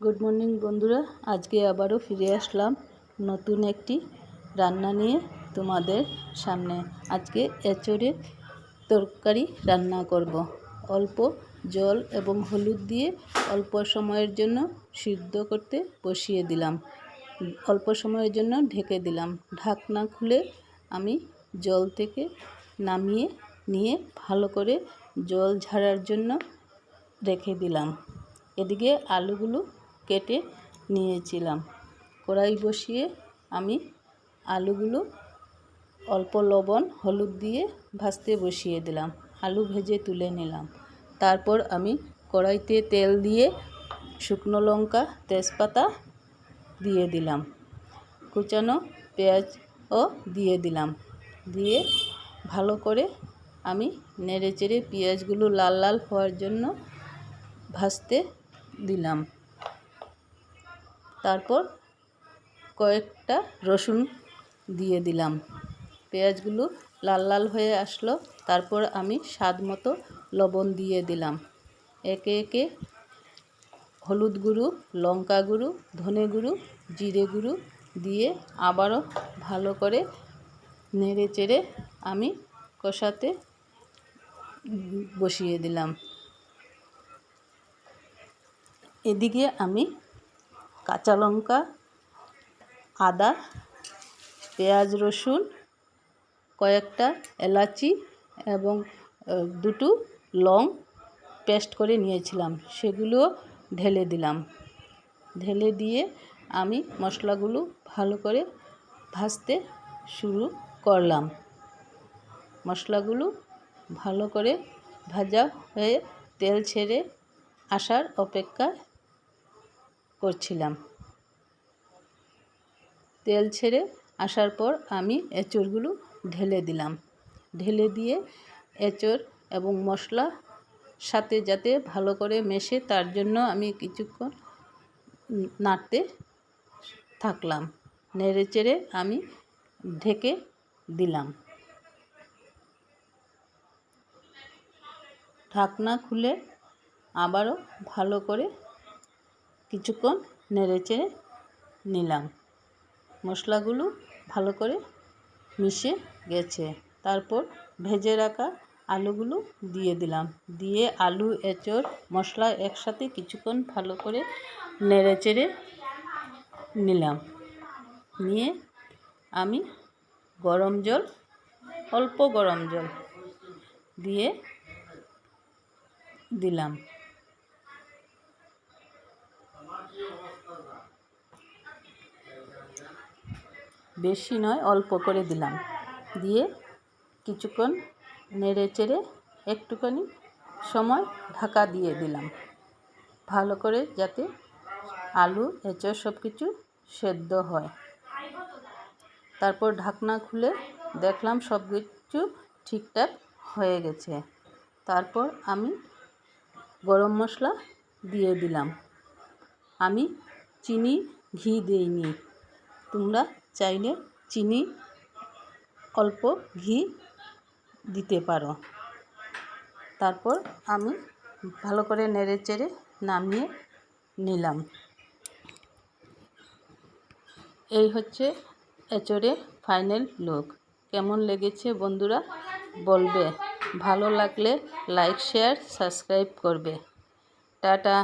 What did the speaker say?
Good morning বন্ধুরা। আজকে আবারও ফিরে আসলাম নতুন একটি রান্না নিয়ে তোমাদের সামনে। আজকে এঁচড়ের তরকারি রান্না করব। অল্প জল এবং হলুদ দিয়ে অল্প সময়ের জন্য সিদ্ধ করতে বসিয়ে দিলাম। অল্প সময়ের জন্য ঢেকে দিলাম। ঢাকনা খুলে আমি জল থেকে নামিয়ে নিয়ে ভালো করে জল ঝাড়ার জন্য রেখে দিলাম। এদিকে আলুগুলো কেটে নিয়েছিলাম। কড়াই বসিয়ে আমি আলুগুলো অল্প লবণ, হলুদ দিয়ে ভাজতে বসিয়ে দিলাম। আলু ভেজে তুলে নিলাম। তারপর আমি কড়াইতে তেল দিয়ে শুকনো লঙ্কা, তেজপাতা দিয়ে দিলাম। কুচানো পেঁয়াজও দিয়ে দিলাম। দিয়ে ভালো করে আমি নেড়ে চেড়ে পেঁয়াজগুলো লাল লাল হওয়ার জন্য ভাজতে দিলাম। তারপর কয়েকটা রসুন দিয়ে দিলাম। পেঁয়াজগুলো লাল লাল হয়ে আসলো। তারপর আমি স্বাদ মতো লবণ দিয়ে দিলাম। একে একে হলুদ গুঁড়ো, লঙ্কা গুঁড়ো, ধনে গুঁড়ো, জিরে গুঁড়ো দিয়ে আবারও ভালো করে নেড়ে চেড়ে আমি কষাতে বসিয়ে দিলাম। এদিকে আমি কাঁচা লঙ্কা, আদা, পেঁয়াজ, রসুন, কয়েকটা এলাচি এবং দুটো লং পেস্ট করে নিয়েছিলাম। সেগুলো ঢেলে দিলাম। ঢেলে দিয়ে আমি মশলাগুলো ভালো করে ভাজতে শুরু করলাম। মশলাগুলো ভালো করে ভাজা হয়ে তেল ছেড়ে আসার অপেক্ষা করছিলাম। তেল ছেড়ে আসার পর আমি এঁচড়গুলো ঢেলে দিলাম। ঢেলে দিয়ে এঁচড় এবং মশলা সাথে যাতে ভালো করে মেশে তার জন্য আমি কিছুক্ষণ নাড়তে থাকলাম। নেড়ে চেড়ে আমি ঢেকে দিলাম। ঢাকনা খুলে আবারও ভালো করে কিছুক্ষণ নেড়েচেড়ে নিলাম। মশলাগুলো ভালো করে মিশে গেছে। তারপর ভেজে রাখা আলুগুলো দিয়ে দিলাম। দিয়ে আলু, এঁচড়, মশলা একসাথে কিছুক্ষণ ভালো করে নেড়েচেড়ে নিলাম। নিয়ে আমি গরম জল, অল্প গরম জল দিয়ে দিলাম। বেশি নয়, অল্প করে দিলাম। দিয়ে কিছুক্ষণ নেড়ে চেড়ে একটুখানি সময় ঢাকা দিয়ে দিলাম। ভালো করে যাতে আলু এঁচড় সব কিছু সেদ্ধ হয়। তারপর ঢাকনা খুলে দেখলাম সব কিছু ঠিকঠাক হয়ে গেছে। তারপর আমি গরম মশলা দিয়ে দিলাম। আমি চিনি, ঘি দিইনি। তোমরা চাইলে চিনি অল্প ঘি দিতে পারো। তারপর আমি ভালো করে নেড়ে চেড়ে নামিয়ে নিলাম। এই হচ্ছে এচড়ে ফাইনাল লুক। কেমন লেগেছে বন্ধুরা বলবে। ভালো লাগলে লাইক, শেয়ার, সাবস্ক্রাইব করবে। টাটা।